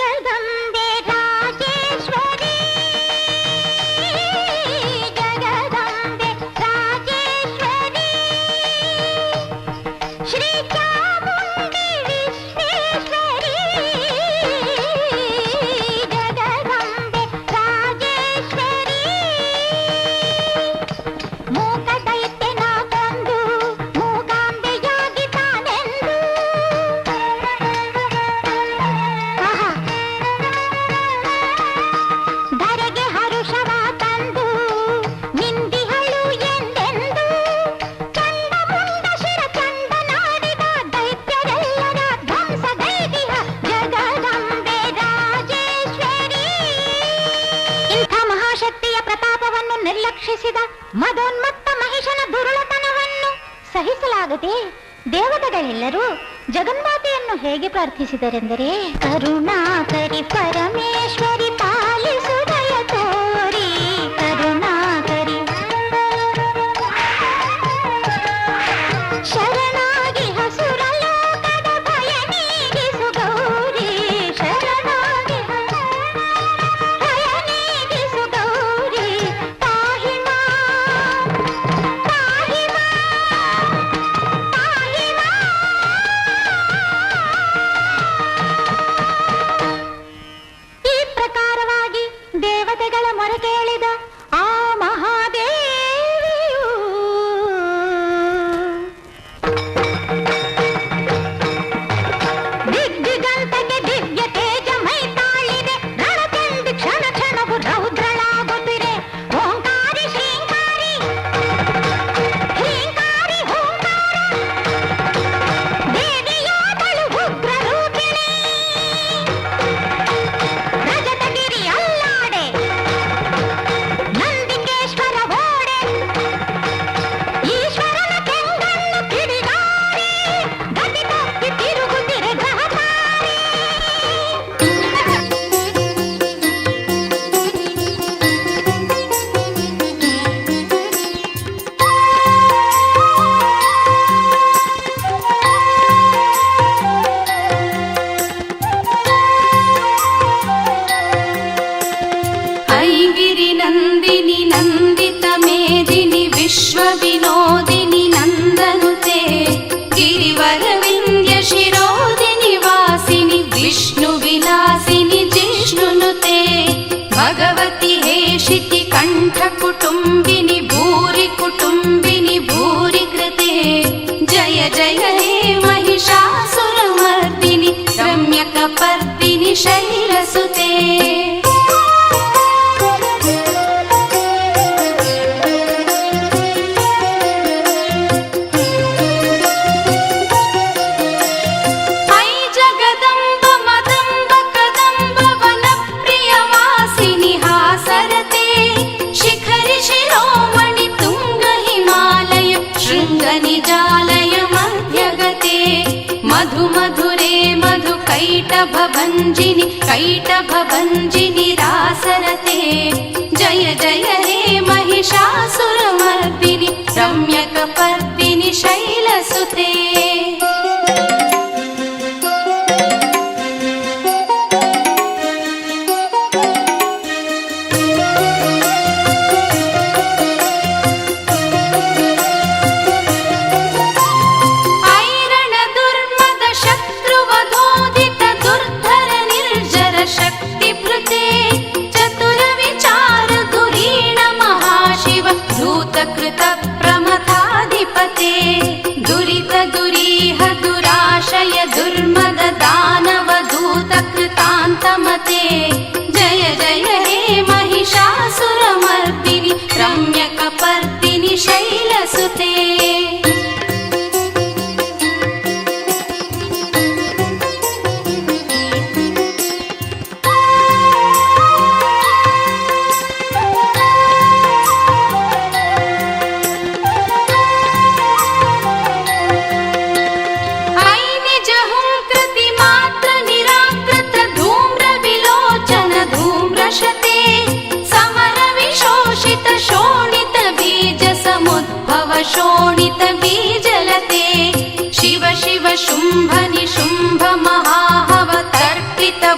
मगर ನಿರ್ಲಕ್ಷಿಸಿದ ಮದೋನ್ಮತ್ತ ಮಹಿಷನ ದುರುಳತನವನ್ನು ಸಹಿಸಲಾಗದೆ ದೇವತೆಗಳೆಲ್ಲರೂ ಜಗನ್ಮಾತೆಯನ್ನು ಹೇಗೆ ಪ್ರಾರ್ಥಿಸಿದರೆಂದರೆ ಕರುಣಾಕರಿ ಪರಮೇಶ್ವರಿ ಪಾಲಿಸು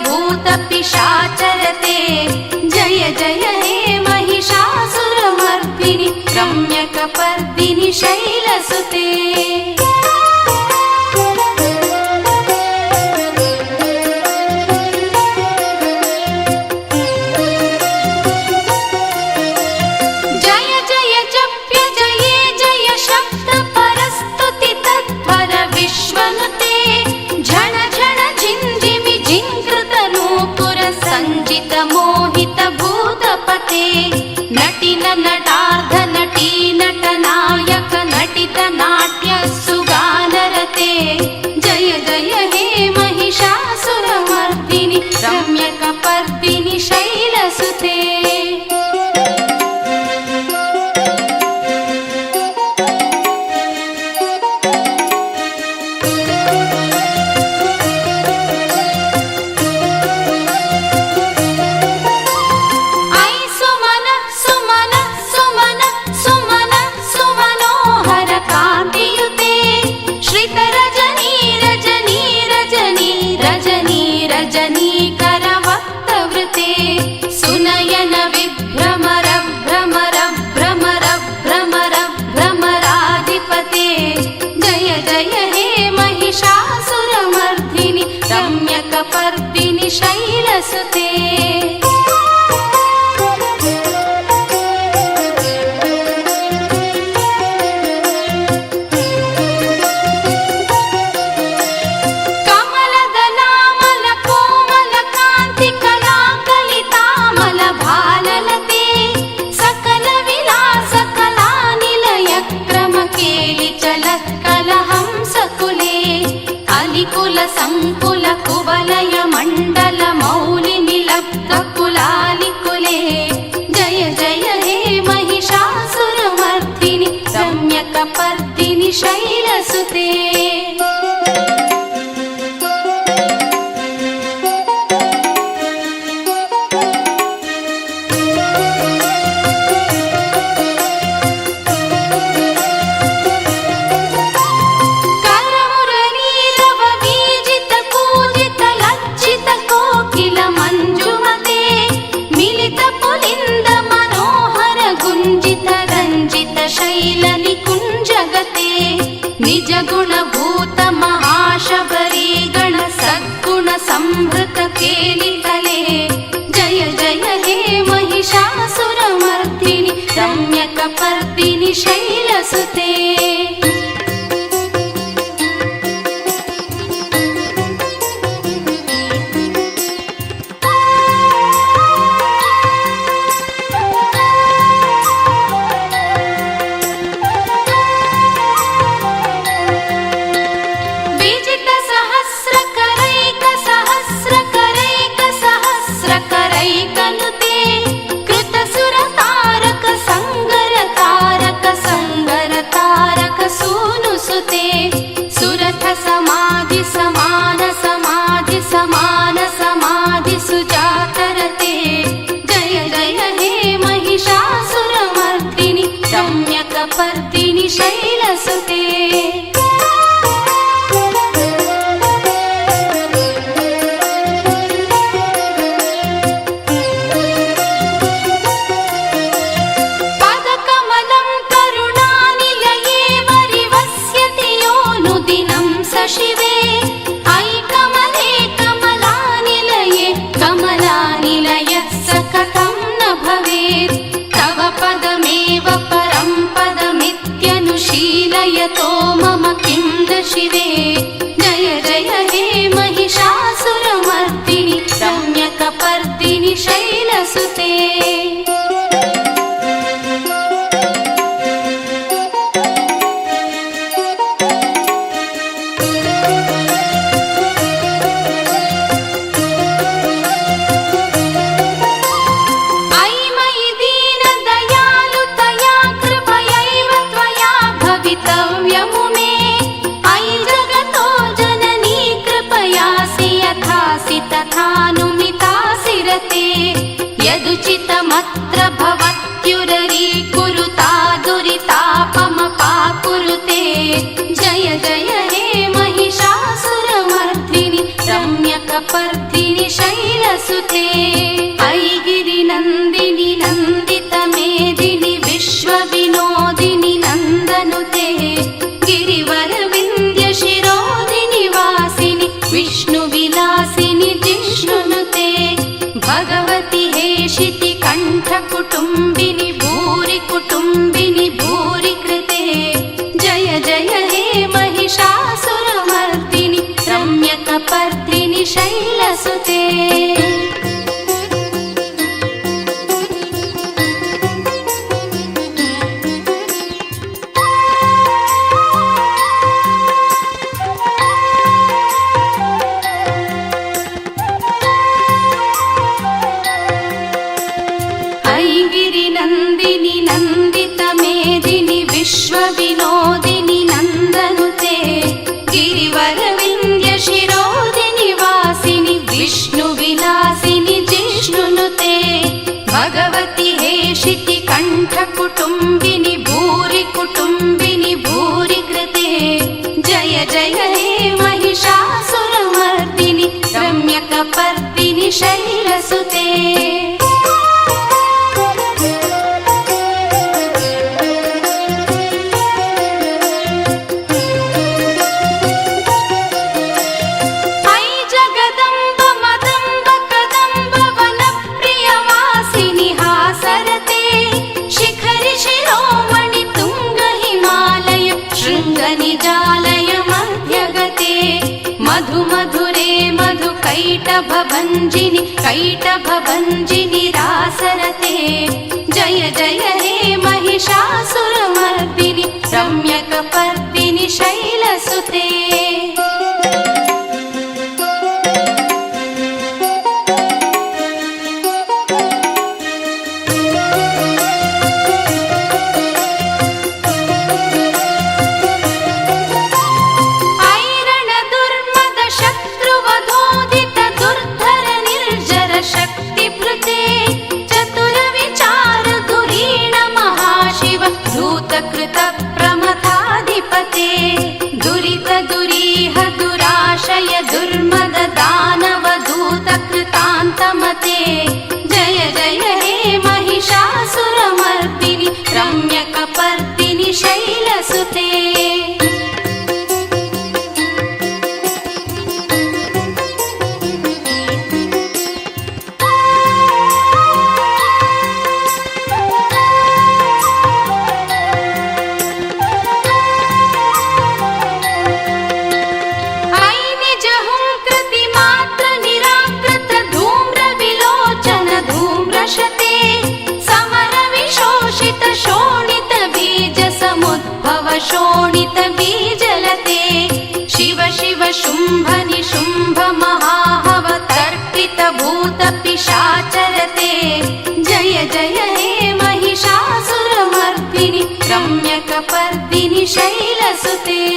भूतपिशाचरते जय जय हे महिषासुरमर्दिनि रम्यकपर्दिनि शैलसुते शैलसुते ಸುತ್ತೇ शिवे ಸುತೇ shame. भञ्जिनि कैटभञ्जिनि रासरते जय जय हे महिषासुरमर्दिनि रम्यकपर्दिनि शैलसुते महिषाचरते जय जय हे महिषासुरमर्दिनि रम्यकपर्दिनि शैलसुते